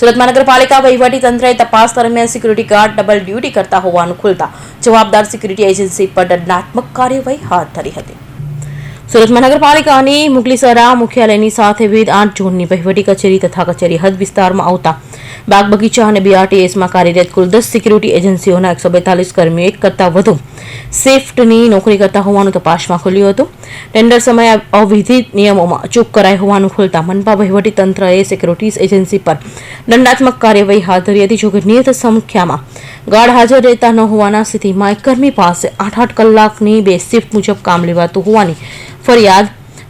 સુરત મહાનગરપાલિકા તંત્રએ તપાસ દરમિયાન સિક્યુરિટી ગાર્ડ ડબલ ડ્યુટી કરતા હોવાનું ખુલતા જવાબદાર સિક્યુરિટી એજન્સી પર દંડાત્મક કાર્યવાહી હાથ ધરી હતી. સુરત મહાનગરપાલિકાની મુગલીસરા મુખ્યાલયની સાથે વિવિધ આઠ ઝોનની વહીવટી કચેરી તથા કચેરી હદ વિસ્તારમાં આવતા બાગ બગીચા અને બીઆરટીએસમાં કાર્યરત કુલ દસ સિક્યુરિટી એજન્સીઓના એકસો બેતાલીસ કર્મીઓ એક કરતાં વધુ શિફ્ટની નોકરી કરતા હોવાનું તપાસમાં ખુલ્યું હતું. ટેન્ડર સમયે અવિધિત નિયમોમાં ચૂક કરાઈ હોવાનું ખુલતા મનપા વહીવટી તંત્રએ સિક્યુરિટીઝ એજન્સી પર દંડાત્મક કાર્યવાહી હાથ ધરી હતી, જોકે નિયત સંખ્યામાં ગાર્ડ હાજર રહેતા ન હોવાના સ્થિતિમાં એક કર્મી પાસે આઠ આઠ કલાકની બે શિફ્ટ મુજબ કામ લેવાતું હોવાની ફરિયાદ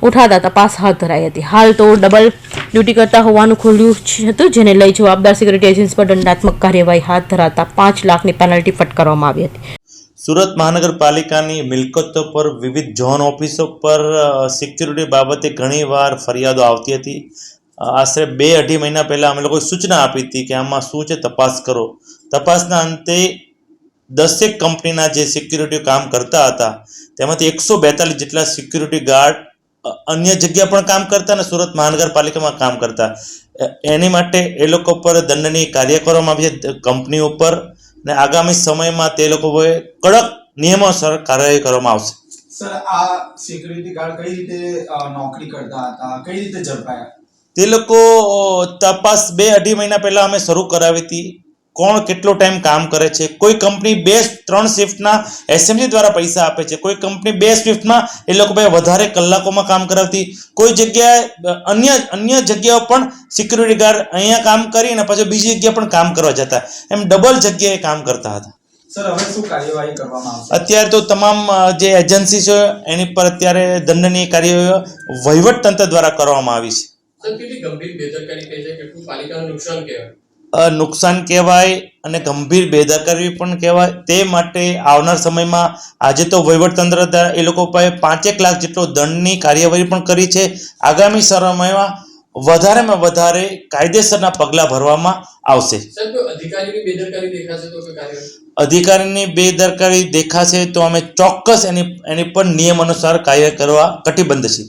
ઉઠાતા તપાસ હાથ ધરાઈ હતી. હાલ તો ડબલ ડ્યુટી કરતા હોવાનું ખુલ્યું હતું, જેને લઈ જવાબદાર સિક્યુરિટી એજન્સ પર દંડાત્મક કાર્યવાહી હાથ ધરાતા પાંચ લાખની પેનલ્ટી ફટકારવામાં આવી હતી. સુરત મહાનગરપાલિકાની મિલકતો પર વિવિધ ઝોન ઓફિસો પર સિક્યુરિટી બાબતે ઘણીવાર ફરિયાદો આવતી હતી. આશરે બે અઢી મહિના પહેલાં અમે લોકોએ સૂચના આપી હતી કે આમાં શું છે, તપાસ કરો. તપાસના અંતે દસેક કંપનીના જે સિક્યુરિટી કામ કરતા હતા, તેમાંથી એકસો બેતાલીસ જેટલા સિક્યુરિટી ગાર્ડ અન્ય જગ્યા પણ કામ કરતા અને સુરત મહાનગરપાલિકામાં કામ કરતા. એની માટે એ લોકો પર દંડનીય કાર્ય કરવામાં આવી છે. કંપની ઉપર ને આગામી સમયમાં તે લોકોએ કડક નિયમોસર કાર્યવાહી કરવામાં આવશે. સર આ સિક્યુરિટી ગાર્ડ કઈ રીતે નોકરી કરતા હતા? કઈ રીતે ઝડપાયા? તે લોકો તપાસ બે અઢી મહિના પહેલા અમે શરૂ કરાવી હતી. કોણ કેટલો ટાઈમ કામ કરે છે? કોઈ કંપની બે ત્રણ શિફ્ટના એસએમસી દ્વારા પૈસા આપે છે. કોઈ કંપની બે શિફ્ટમાં એ લોકો ભાઈ વધારે કલાકોમાં કામ કરાવતી. કોઈ જગ્યાએ અન્ય અન્ય જગ્યાઓ પણ સિક્યુરિટી ગાર્ડ અહીંયા કામ કરી અને પછી બીજી જગ્યાએ પણ કામ કરવા જતા. એમ ડબલ જગ્યાએ કામ કરતા હતા. સર હવે શું કાર્યવાહી કરવામાં આવશે? અત્યારે તો તમામ જે એજન્સી છે એની પર અત્યારે દંડનીય કાર્યવાહી વહીવટ તંત્ર દ્વારા કરવામાં આવી છે. નુકસાન કહેવાય અને ગંભીર બેદરકારી પણ કહેવાય. તે માટે આવનાર સમયમાં આજે તો વહીવટતંત્ર એ લોકો પાસે પાંચેક લાખ જેટલો દંડની કાર્યવાહી પણ કરી છે. આગામી સમયમાં વધારેમાં વધારે કાયદેસરના પગલાં ભરવામાં આવશે. અધિકારીની બેદરકારી દેખાશે તો અધિકારીની બેદરકારી દેખાશે તો અમે ચોક્કસ એની એની પર નિયમ અનુસાર કાર્ય કરવા કટિબદ્ધ છીએ.